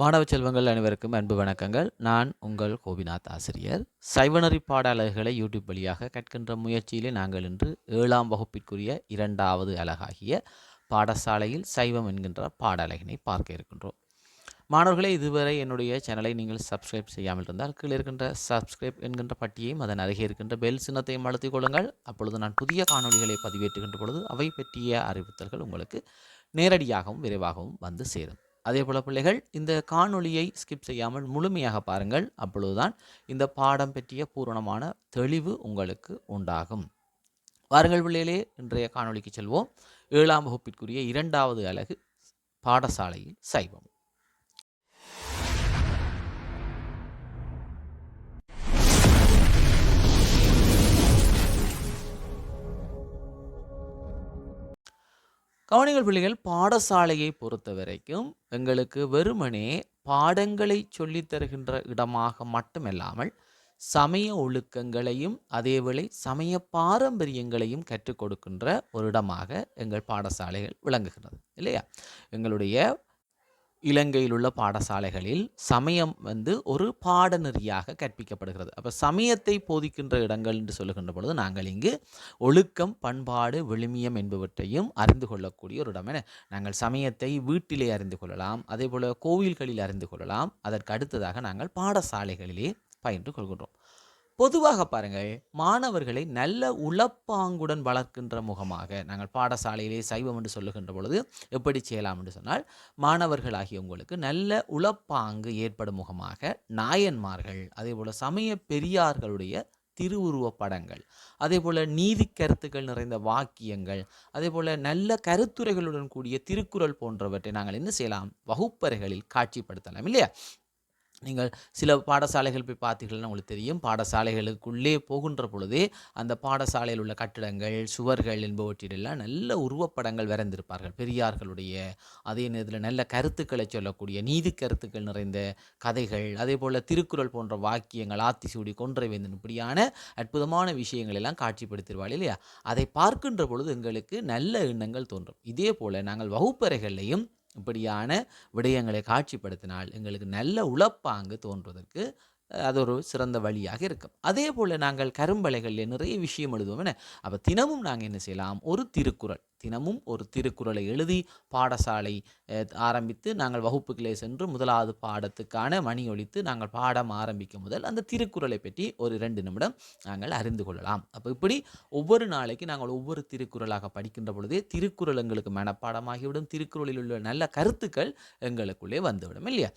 மாணவ செல்வங்கள் அனைவருக்கும் அன்பு வணக்கங்கள். நான் உங்கள் கோபிநாத் ஆசிரியர். சைவநெறி அலகுகளை யூடியூப் வழியாக கற்கின்ற முயற்சியிலே நாங்கள் இன்று ஏழாம் வகுப்பிற்குரிய இரண்டாவது அலகாகிய பாடசாலையில் சைவம் என்கின்ற பாடலகினை பார்க்க இருக்கின்றோம். மாணவர்களே இதுவரை என்னுடைய சேனலை நீங்கள் சப்ஸ்கிரைப் செய்யாமல் இருந்தால் கீழே இருக்கின்ற சப்ஸ்கிரைப் என்கின்ற பட்டியையும் அதன் அருகே இருக்கின்ற பெல் சின்னத்தையும் அழுத்திக் கொள்ளுங்கள். அப்பொழுது நான் புதிய காணொளிகளை பதிவேற்றுகின்ற பொழுது அவை பற்றிய அறிவித்தல்கள் உங்களுக்கு நேரடியாகவும் விரைவாகவும் வந்து சேரும். அதே போல் பிள்ளைகள் இந்த காணொளியை ஸ்கிப் செய்யாமல் முழுமையாக பாருங்கள். அப்பொழுதுதான் இந்த பாடம் பற்றிய பூரணமான தெளிவு உங்களுக்கு உண்டாகும். வாருங்கள் பிள்ளைகளே இன்றைய காணொளிக்கு செல்வோம். ஏழாம் வகுப்பிற்குரிய இரண்டாவது அலகு பாடசாலையில் சைவம். கவனிகள் பிள்ளைகள் பாடசாலையை பொறுத்த வரைக்கும் எங்களுக்கு வெறுமனே பாடங்களை சொல்லித்தருகின்ற இடமாக மட்டுமல்லாமல் சமய ஒழுக்கங்களையும் அதேவேளை சமய பாரம்பரியங்களையும் கற்றுக் கொடுக்கின்ற ஒரு இடமாக எங்கள் பாடசாலைகள் விளங்குகிறது இல்லையா? எங்களுடைய இலங்கையில் உள்ள பாடசாலைகளில் சமயம் வந்து ஒரு பாடநெறியாக கற்பிக்கப்படுகிறது. அப்போ சமயத்தை போதிக்கின்ற இடங்கள் என்று சொல்லுகின்ற பொழுது நாங்கள் இங்கு ஒழுக்கம் பண்பாடு விழுமியம் என்பவற்றையும் அறிந்து கொள்ளக்கூடிய ஒரு இடம் என நாங்கள் சமயத்தை வீட்டிலே அறிந்து கொள்ளலாம் அதே போல் கோவில்களில் அறிந்து கொள்ளலாம். அதற்கு அடுத்ததாக நாங்கள் பாடசாலைகளிலே பயின்று கொள்கின்றோம். பொதுவாக பாருங்கள் மாணவர்களை நல்ல உளப்பாங்குடன் வளர்க்கின்ற முகமாக நாங்கள் பாடசாலையிலே சைவம் என்று சொல்லுகின்ற பொழுது எப்படி செய்யலாம் என்று சொன்னால் மாணவர்களாகிய உங்களுக்கு நல்ல உளப்பாங்கு ஏற்படும் முகமாக நாயன்மார்கள் அதே போல் சமய பெரியார்களுடைய திருவுருவப் படங்கள் அதே போல் நீதி கருத்துக்கள் நிறைந்த வாக்கியங்கள் அதே போல் நல்ல கருத்துரைகளுடன் கூடிய திருக்குறள் போன்றவற்றை நாங்கள் என்ன செய்யலாம்? வகுப்பறைகளில் காட்சிப்படுத்தலாம் இல்லையா? நீங்கள் சில பாடசாலைகள் போய் பார்த்தீங்கன்னா உங்களுக்கு தெரியும். பாடசாலைகளுக்குள்ளே போகின்ற பொழுதே அந்த பாடசாலையில் உள்ள கட்டிடங்கள் சுவர்கள் என்பவற்றிலெல்லாம் நல்ல உருவப்படங்கள் வரைந்திருப்பார்கள். பெரியார்களுடைய அதே நேரத்தில் நல்ல கருத்துக்களை சொல்லக்கூடிய நீதி கருத்துக்கள் நிறைந்த கதைகள் அதே போல் திருக்குறள் போன்ற வாக்கியங்கள் ஆத்திசூடி கொன்றைவேந்தன் இப்படியான அற்புதமான விஷயங்கள் எல்லாம் காட்சிப்படுத்திடுவாள் இல்லையா? அதை பார்க்கின்ற பொழுது எங்களுக்கு நல்ல எண்ணங்கள் தோன்றும். இதே போல் நாங்கள் வகுப்பறைகள்லையும் இப்படியான விடயங்களை காட்சிப்படுத்தினால் எங்களுக்கு நல்ல உழப்பாங்கு தோன்றுவதற்கு அது ஒரு சிறந்த வழியாக இருக்கும். அதே போல் நாங்கள் கரும்பலைகளில் நிறைய விஷயம் எழுதுவோம் என்ன? அப்போ தினமும் நாங்கள் என்ன செய்யலாம்? ஒரு திருக்குறள். தினமும் ஒரு திருக்குறளை எழுதி பாடசாலை ஆரம்பித்து நாங்கள் வகுப்புகளே சென்று முதலாவது பாடத்துக்கான மணி ஒழித்து நாங்கள் பாடம் ஆரம்பிக்கும் முதல் அந்த திருக்குறளை பற்றி ஒரு ரெண்டு நிமிடம் நாங்கள் அறிந்து கொள்ளலாம். அப்போ இப்படி ஒவ்வொரு நாளைக்கு நாங்கள் ஒவ்வொரு திருக்குறளாக படிக்கின்ற பொழுதே திருக்குறள் எங்களுக்கு மனப்பாடமாகிவிடும். திருக்குறளில் உள்ள நல்ல கருத்துக்கள் எங்களுக்குள்ளே வந்துவிடும் இல்லையா?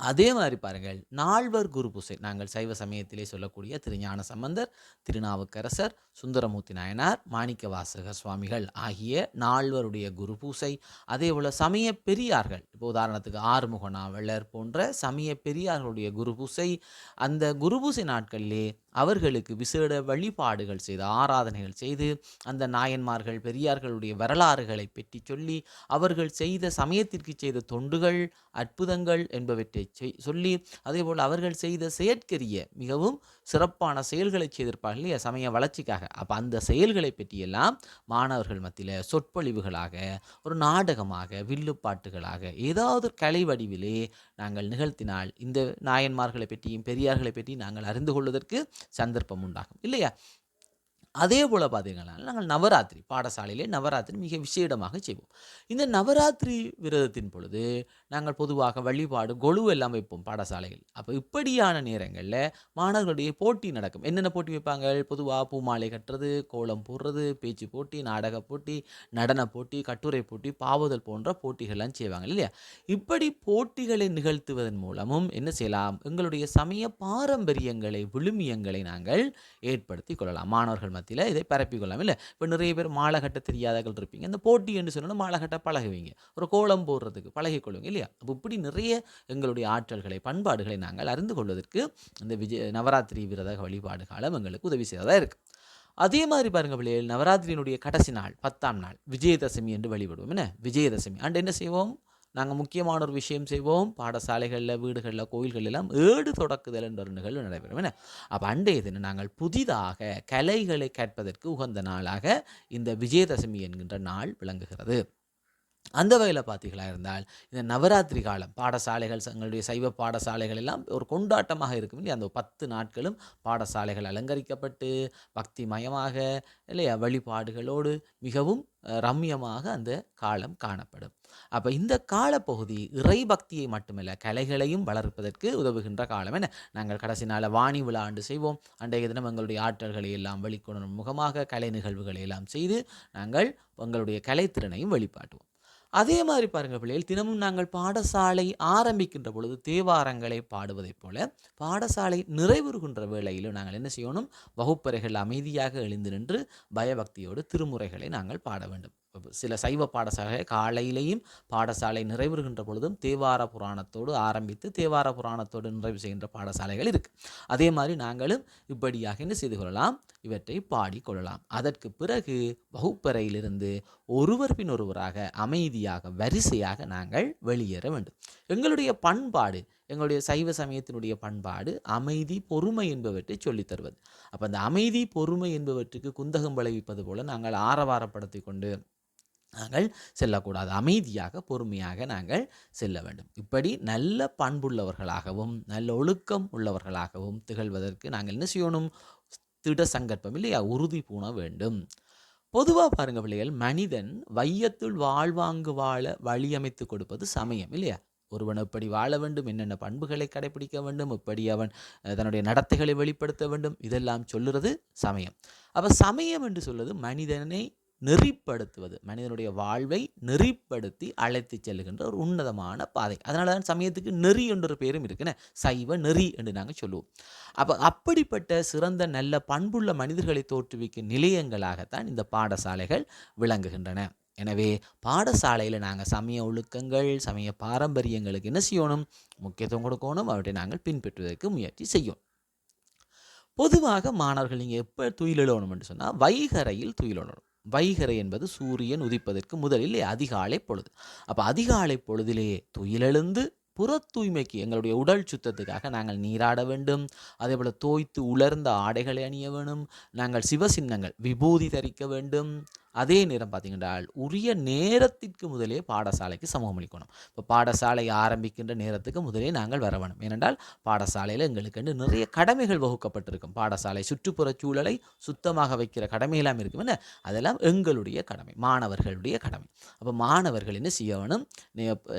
அதே மாதிரி பாருங்கள் நால்வர் குரு பூசை. நாங்கள் சைவ சமயத்திலே சொல்லக்கூடிய திருஞான சம்பந்தர் திருநாவுக்கரசர் சுந்தரமூர்த்தி நாயனார் மாணிக்க வாசகர் சுவாமிகள் ஆகிய நால்வருடைய குரு பூசை. அதே போல் சமய பெரியார்கள் இப்போ உதாரணத்துக்கு ஆறுமுக நாவலர் போன்ற சமய பெரியார்களுடைய குரு பூசை. அந்த குரு பூசை நாட்களிலே அவர்களுக்கு விசேட வழிபாடுகள் செய்து ஆராதனைகள் செய்து அந்த நாயன்மார்கள் பெரியார்களுடைய வரலாறுகளை பெற்றி சொல்லி அவர்கள் செய்த சமயத்திற்கு செய்த தொண்டுகள் அற்புதங்கள் என்பவற்றை சொல்லி அதேபோல் அவர்கள் செய்த செயற்கரிய மிகவும் சிறப்பான செயல்களை செய்திருப்பார்கள் இல்லையா? சமய வளர்ச்சிக்காக. அப்போ அந்த செயல்களை பற்றியெல்லாம் மாணவர்கள் மத்தியில் சொற்பொழிவுகளாக ஒரு நாடகமாக வில்லுப்பாட்டுகளாக ஏதாவது கலை வடிவிலே நாங்கள் நிகழ்த்தினால் இந்த நாயன்மார்களை பற்றியும் பெரியார்களை பற்றியும் நாங்கள் அறிந்து கொள்வதற்கு சந்தர்ப்பம் உண்டாகும் இல்லையா? அதே போல் பார்த்தீங்கன்னா நாங்கள் நவராத்திரி பாடசாலையிலே நவராத்திரி மிக விசேடமாக செய்வோம். இந்த நவராத்திரி விரதத்தின் பொழுது நாங்கள் பொதுவாக வழிபாடு கொழு எல்லாம் வைப்போம் பாடசாலைகள் அப்போ இப்படியான நேரங்களில் மாணவர்களுடைய போட்டி நடக்கும். என்னென்ன போட்டி வைப்பாங்க? பொதுவாக பூமாலை கட்டுறது கோலம் போடுறது பேச்சு போட்டி நாடக போட்டி நடன போட்டி கட்டுரை போட்டி பாவுதல் போன்ற போட்டிகள்லாம் செய்வாங்க இல்லையா? இப்படி போட்டிகளை நிகழ்த்துவதன் மூலமும் என்ன செய்யலாம்? எங்களுடைய சமய பாரம்பரியங்களை விழுமியங்களை நாங்கள் ஏற்படுத்தி கொள்ளலாம். மாணவர்கள் மத்தியில் இதை பரப்பிக்கொள்ளலாம். இல்லை இப்போ நிறைய பேர் மாலை கட்ட தெரியாதவர்கள் இருப்பீங்க. இந்த போட்டி என்று சொன்னோன்னா மாலை கட்ட பழகுவீங்க. ஒரு கோலம் போடுறதுக்கு பழகிக்கொள்ளுங்க இல்லையா? அப்போ இப்படி நிறைய எங்களுடைய ஆற்றல்களை பண்பாடுகளை நாங்கள் அறிந்து கொள்வதற்கு இந்த விஜய நவராத்திரி விரத வழிபாடு காலம் எங்களுக்கு உதவி செய்வதாக இருக்குது அதே மாதிரி பாருங்க பிள்ளைகள் நவராத்திரியினுடைய கடைசி நாள் பத்தாம் நாள் விஜயதசமி என்று வழிபடுவோம். என்ன? விஜயதசமி. அண்ட் என்ன செய்வோம்? நாங்கள் முக்கியமான ஒரு விஷயம் செய்வோம். பாடசாலைகளில் வீடுகளில் கோயில்கள் எல்லாம் ஏடு தொடக்குதல் என்ற ஒரு நிகழ்வு நடைபெறும். என்ன? அப்போ அன்றைய தினம் நாங்கள் புதிதாக கலைகளை கேட்பதற்கு உகந்த நாளாக இந்த விஜயதசமி என்கின்ற நாள் விளங்குகிறது. அந்த வகையில் பார்த்தீங்களா இருந்தால் இந்த நவராத்திரி காலம் பாடசாலைகள் எங்களுடைய சைவ பாடசாலைகள் எல்லாம் ஒரு கொண்டாட்டமாக இருக்கும் இல்லையா அந்த பத்து நாட்களும் பாடசாலைகள் அலங்கரிக்கப்பட்டு பக்தி மயமாக இல்லையா வழிபாடுகளோடு மிகவும் ரம்யமாக அந்த காலம் காணப்படும். அப்போ இந்த காலப்பகுதி இறை பக்தியை மட்டுமல்ல கலைகளையும் வளர்ப்பதற்கு உதவுகின்ற காலம் என்ன நாங்கள் கடைசி நாளில் வாணி விழா ஆண்டு செய்வோம். அன்றைய தினம் எங்களுடைய ஆற்றல்களை எல்லாம் வெளிக்கொணரும் முகமாக கலை நிகழ்வுகளை எல்லாம் செய்து நாங்கள் எங்களுடைய கலைத்திறனையும் வெளிப்பாட்டுவோம். அதே மாதிரி பாருங்கள் பிள்ளைகள் தினமும் நாங்கள் பாடசாலை ஆரம்பிக்கின்ற பொழுது தேவாரங்களை பாடுவதைப் போல பாடசாலை நிறைவுறுகின்ற வேளையிலும் நாங்கள் என்ன செய்யணும்? வகுப்பறைகள் அமைதியாக எழுந்து நின்று பயபக்தியோடு திருமுறைகளை நாங்கள் பாட வேண்டும். சில சைவ பாடசாலை காலையிலேயும் பாடசாலை நிறைவுறுகின்ற பொழுதும் தேவார புராணத்தோடு ஆரம்பித்து தேவார புராணத்தோடு நிறைவு செய்கின்ற பாடசாலைகள் இருக்குது அதே மாதிரி நாங்களும் இப்படியாக என்ன செய்து கொள்ளலாம்? இவற்றை பாடிக்கொள்ளலாம் அதற்கு பிறகு வகுப்பறையிலிருந்து ஒருவர் பின் ஒருவராக அமைதியாக வரிசையாக நாங்கள் வெளியேற வேண்டும். எங்களுடைய பண்பாடு எங்களுடைய சைவ சமயத்தினுடைய பண்பாடு அமைதி பொறுமை என்பவற்றை சொல்லித் தருவது. அப்போ அந்த அமைதி பொறுமை என்பவற்றுக்கு குந்தகம் விளைவிப்பது போல நாங்கள் ஆரவாரப்படுத்தி கொண்டு நாங்கள் செல்லக்கூடாது. அமைதியாக பொறுமையாக நாங்கள் செல்ல வேண்டும். இப்படி நல்ல பண்புள்ளவர்களாகவும் நல்ல ஒழுக்கம் உள்ளவர்களாகவும் திகழ்வதற்கு நாங்கள் என்ன செய்யணும்? திட சங்கற்பம் இல்லையா? உறுதி பூண வேண்டும். பொதுவாக பாருங்க பிள்ளைகள் மனிதன் வையத்துள் வாழ்வாங்கு வாழ வழியமைத்து கொடுப்பது சமயம் இல்லையா? ஒருவன் எப்படி வாழ வேண்டும் என்னென்ன பண்புகளை கடைபிடிக்க வேண்டும் எப்படி அவன் தன்னுடைய நடத்தைகளை வெளிப்படுத்த வேண்டும் இதெல்லாம் சொல்லுறது சமயம். அப்போ சமயம் என்று சொல்வது மனிதனை நெறிப்படுத்துவது. மனிதனுடைய வாழ்வை நெறிப்படுத்தி அழைத்து செல்லுகின்ற ஒரு உன்னதமான பாதை. அதனால தான் சமயத்துக்கு நெறி என்ற பேரும் இருக்குன்னு சைவ நெறி என்று நாங்கள் சொல்லுவோம். அப்போ அப்படிப்பட்ட சிறந்த நல்ல பண்புள்ள மனிதர்களை தோற்றுவிக்கும் நிலையங்களாகத்தான் இந்த பாடசாலைகள் விளங்குகின்றன. எனவே பாடசாலையில் நாங்கள் சமய ஒழுக்கங்கள் சமய பாரம்பரியங்களுக்கு என்ன செய்யணும்? முக்கியத்துவம் கொடுக்கணும். அவற்றை நாங்கள் பின்பற்றுவதற்கு முயற்சி செய்யும். பொதுவாக மாணவர்கள் நீங்கள் எப்போ துயிலெழணும் என்று சொன்னால் வைகரையில் துயிலெழணும் வைகரை என்பது சூரியன் உதிப்பதற்கு முதலில் அதிகாலை பொழுது. அப்போ அதிகாலை பொழுதிலேயே துயிலெழுந்து புற தூய்மைக்கு எங்களுடைய உடல் சுத்தத்துக்காக நாங்கள் நீராட வேண்டும். அதே போல் தோய்த்து உலர்ந்த ஆடைகளை அணிய வேணும் நாங்கள் சிவசின்னங்கள் விபூதி தரிக்க வேண்டும். அதே நேரம் பார்த்தீங்கன்றால் உரிய நேரத்திற்கு முதலே பாடசாலைக்கு சமூகம் அளிக்கணும். இப்போ பாடசாலை ஆரம்பிக்கின்ற நேரத்துக்கு முதலே நாங்கள் வர வேணும். ஏனென்றால் பாடசாலையில் எங்களுக்கு நிறைய கடமைகள் வகுக்கப்பட்டிருக்கும். பாடசாலை சுற்றுப்புற சூழலை சுத்தமாக வைக்கிற கடமையெல்லாம் இருக்கும். என்ன? அதெல்லாம் எங்களுடைய கடமை மாணவர்களுடைய கடமை. அப்போ மாணவர்கள் என்ன செய்ய வேணும்?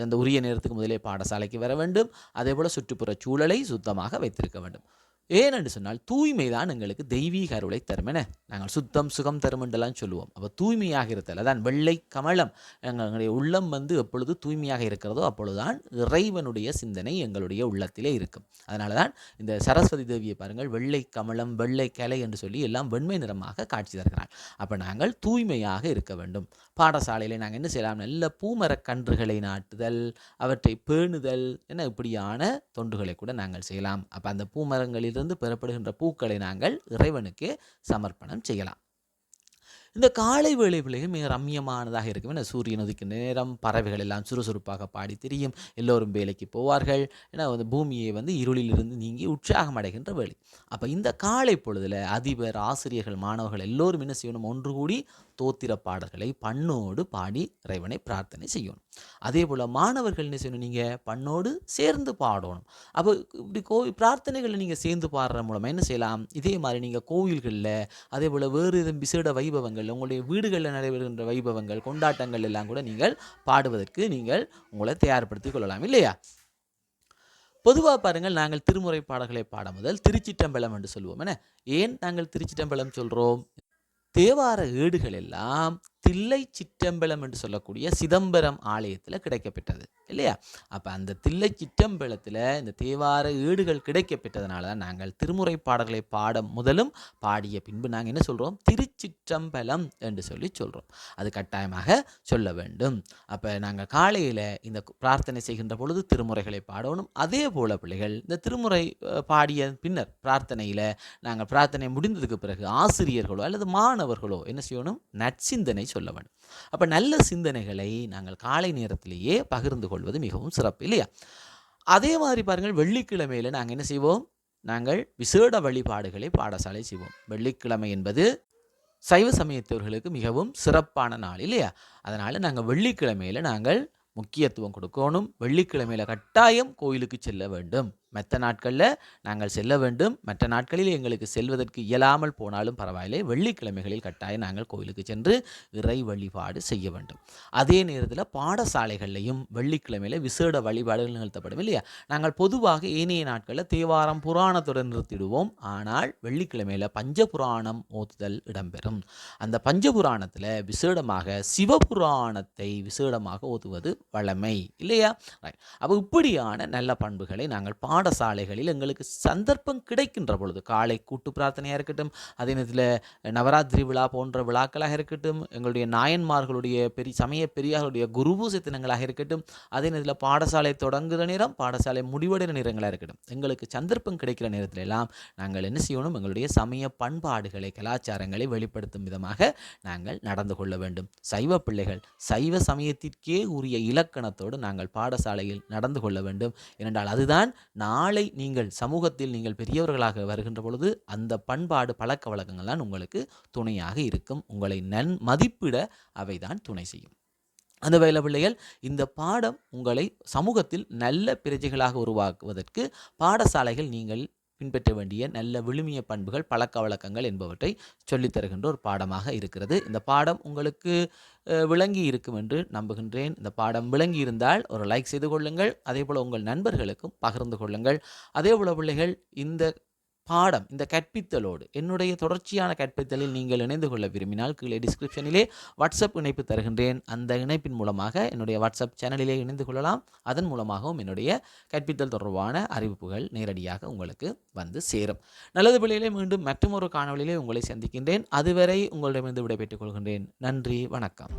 அந்த உரிய நேரத்துக்கு முதலே பாடசாலைக்கு வர வேண்டும். அதே போல் சுற்றுப்புற சூழலை சுத்தமாக வைத்திருக்க வேண்டும். ஏனென்று சொன்னால் தூய்மை தான் எங்களுக்கு தெய்வீக அருளை தரும் என நாங்கள் சுத்தம் சுகம் தரும் என்றெல்லாம் சொல்லுவோம். அப்போ தூய்மையாக இருத்தல் அதான் வெள்ளை கமலம் எங்களுடைய உள்ளம் வந்து எப்பொழுது தூய்மையாக இருக்கிறதோ அப்பொழுதுதான் இறைவனுடைய சிந்தனை எங்களுடைய உள்ளத்திலே இருக்கும். அதனால தான் இந்த சரஸ்வதி தேவியை பாருங்கள் வெள்ளை கமலம் வெள்ளை கலை என்று சொல்லி எல்லாம் வெண்மை நிறமாக காட்சி தருகிறாள். அப்போ நாங்கள் தூய்மையாக இருக்க வேண்டும். பாடசாலையில் நாங்கள் என்ன செய்யலாம்? நல்ல பூமரக் கன்றுகளை நாட்டுதல் அவற்றை பேணுதல் என இப்படியான தொண்டுகளை கூட நாங்கள் செய்யலாம். அப்போ அந்த பூமரங்களில் இருந்து பெறப்படுகின்ற பூக்களை நாங்கள் இறைவனுக்கு சமர்ப்பணம் செய்யலாம். இந்த காலை வேலை விலையும் மிக ரம்யமானதாக இருக்கும். என சூரியன் உதிக்கும் நேரம் பறவைகள் எல்லாம் சுறுசுறுப்பாக பாடி திரியும். எல்லோரும் வேலைக்கு போவார்கள். ஏன்னா வந்து பூமியை வந்து இருளிலிருந்து நீங்கி உற்சாகம் அடைகின்ற வேலை அப்போ இந்த காலை பொழுதில் அதிபர் ஆசிரியர்கள் மாணவர்கள் எல்லோரும் என்ன செய்யணும்? ஒன்று கூடி தோத்திர பாடல்களை பண்ணோடு பாடி இறைவனை பிரார்த்தனை செய்யணும். அதே போல் மாணவர்கள் என்ன செய்யணும்? நீங்கள் பண்ணோடு சேர்ந்து பாடணும். அப்போ இப்படி கோவில் பிரார்த்தனைகளை நீங்கள் சேர்ந்து பாடுற மூலமாக என்ன செய்யலாம்? இதே மாதிரி நீங்கள் கோவில்களில் அதே போல் வேறு எதுவும் விசேட வைபவங்கள் உங்களுடைய வீடுகளில் நடைபெறுகின்ற வைபவங்கள் கொண்டாட்டங்கள் எல்லாம் கூட நீங்கள் பாடுவதற்கு நீங்கள் உங்களை தயார்படுத்திக் கொள்ளலாம் இல்லையா? பொதுவாக பாருங்கள் நாங்கள் திருமுறை பாடல்களை பாட முதல் திருச்சிட்டம்பலம் என்று சொல்லுவோம் என ஏன் நாங்கள் திருச்சிட்டம்பலம் சொல்கிறோம் தேவார ஏடுகள் எல்லாம் தில்லை சிற்றம்பலம் என்று சொல்லக்கூடிய சிதம்பரம் ஆலயத்தில் கிடைக்கப்பெற்றது இல்லையா? அப்போ அந்த தில்லை சிற்றம்பலத்தில் இந்த தேவார ஏடுகள் கிடைக்கப்பெற்றதுனால தான் நாங்கள் திருமுறை பாடல்களை பாட முதலும் பாடிய பின்பு நாங்கள் என்ன சொல்கிறோம் திருச்சிற்றம்பலம் என்று சொல்லி சொல்கிறோம் அது கட்டாயமாக சொல்ல வேண்டும். அப்போ நாங்கள் காலையில் இந்த பிரார்த்தனை செய்கின்ற பொழுது திருமுறைகளை பாடணும். அதே போல பிள்ளைகள் இந்த திருமுறை பாடிய பின்னர் பிரார்த்தனையில் நாங்கள் பிரார்த்தனை முடிந்ததுக்கு பிறகு ஆசிரியர்களோ அல்லது மாணவர்கள் என்ன செய்யணும்? நற்சிந்தனை சொல்ல வேண்டும். அப்போ நல்ல சிந்தனைகளை நாங்கள் காலை நேரத்திலேயே பகிர்ந்து கொள்வது மிகவும் சிறப்பு இல்லையா? அதே மாதிரி பாருங்கள் வெள்ளிக்கிழமையில் நாங்கள் என்ன செய்வோம்? நாங்கள் விசேட வழிபாடுகளை பாடசாலை செய்வோம். வெள்ளிக்கிழமை என்பது சைவ சமயத்தவர்களுக்கு மிகவும் சிறப்பான நாள் இல்லையா? அதனால் நாங்கள் வெள்ளிக்கிழமையில் நாங்கள் முக்கியத்துவம் கொடுக்கணும். வெள்ளிக்கிழமையில் கட்டாயம் கோயிலுக்கு செல்ல வேண்டும். மற்ற நாட்களில் நாங்கள் செல்ல வேண்டும். மற்ற நாட்களில் எங்களுக்கு செல்வதற்கு இயலாமல் போனாலும் பரவாயில்லை. வெள்ளிக்கிழமைகளில் கட்டாயம் நாங்கள் கோயிலுக்கு சென்று இறை வழிபாடு செய்ய வேண்டும். அதே நேரத்தில் பாடசாலைகள்லையும் வெள்ளிக்கிழமையில் விசேட வழிபாடுகள் நிகழ்த்தப்படும் இல்லையா? நாங்கள் பொதுவாக ஏனைய நாட்களில் தேவாரம் புராணத்துடன் நிறுத்திடுவோம். ஆனால் வெள்ளிக்கிழமையில் பஞ்சபுராணம் ஓத்துதல் இடம்பெறும். அந்த பஞ்சபுராணத்தில் விசேடமாக சிவபுராணத்தை விசேடமாக ஓதுவது வழமை இல்லையா? ரைட் அப்போ இப்படியான நல்ல பண்புகளை நாங்கள் பா பாடசாலைகளில் எங்களுக்கு சந்தர்ப்பம் கிடைக்கின்ற பொழுது காலை கூட்டு பிரார்த்தனையாக இருக்கட்டும் அதே நேரத்தில் நவராத்திரி விழா போன்ற விழாக்களாக இருக்கட்டும் எங்களுடைய நாயன்மார்களுடைய பெரிய சமய பெரியார்களுடைய குருபூசை தினங்களாக இருக்கட்டும் அதே நேரத்தில் பாடசாலை தொடங்குகிற நேரம் பாடசாலை முடிவடைகிற நேரங்களாக இருக்கட்டும் எங்களுக்கு சந்தர்ப்பம் கிடைக்கிற நேரத்தில் எல்லாம் நாங்கள் என்ன செய்யணும் எங்களுடைய சமய பண்பாடுகளை கலாச்சாரங்களை வெளிப்படுத்தும் விதமாக நாங்கள் நடந்து கொள்ள வேண்டும். சைவ பிள்ளைகள் சைவ சமயத்திற்கே உரிய இலக்கணத்தோடு நாங்கள் பாடசாலையில் நடந்து கொள்ள வேண்டும். ஏனென்றால் அதுதான் நாளை நீங்கள் சமூகத்தில் நீங்கள் பெரியவர்களாக வருகின்ற பொழுது அந்த பண்பாடு பழக்க வழக்கங்கள்லாம் உங்களுக்கு துணையாக இருக்கும். உங்களை நன் மதிப்பிட அவைதான் துணை செய்யும். அந்த வேலை பிள்ளைகள் இந்த பாடம் உங்களை சமூகத்தில் நல்ல பிரஜைகளாக உருவாக்குவதற்கு பாடசாலைகள் நீங்கள் பின்பற்ற வேண்டிய நல்ல விழுமிய பண்புகள் பழக்க வழக்கங்கள் என்பவற்றை சொல்லித்தருகின்ற ஒரு பாடமாக இருக்கிறது. இந்த பாடம் உங்களுக்கு விளங்கி இருக்கும் என்று நம்புகின்றேன். இந்த பாடம் விளங்கி இருந்தால் ஒரு லைக் செய்து கொள்ளுங்கள். அதே போல் உங்கள் நண்பர்களுக்கும் பகிர்ந்து கொள்ளுங்கள். அதே போல் பிள்ளைகள் இந்த பாடம் இந்த கற்பித்தலோடு என்னுடைய தொடர்ச்சியான கற்பித்தலில் நீங்கள் இணைந்து கொள்ள விரும்பினால் கீழே டிஸ்கிரிப்ஷனிலே வாட்ஸ்அப் இணைப்பு தருகின்றேன். அந்த இணைப்பின் மூலமாக என்னுடைய வாட்ஸ்அப் சேனலிலே இணைந்து கொள்ளலாம். அதன் மூலமாகவும் என்னுடைய கற்பித்தல் தொடர்பான அறிவிப்புகள் நேரடியாக உங்களுக்கு வந்து சேரும். நல்லது பிள்ளையிலே மீண்டும் மற்றொரு காணொலியிலே உங்களை சந்திக்கின்றேன். அதுவரை உங்களிடமிருந்து விடைபெற்றுக் கொள்கின்றேன். நன்றி வணக்கம்.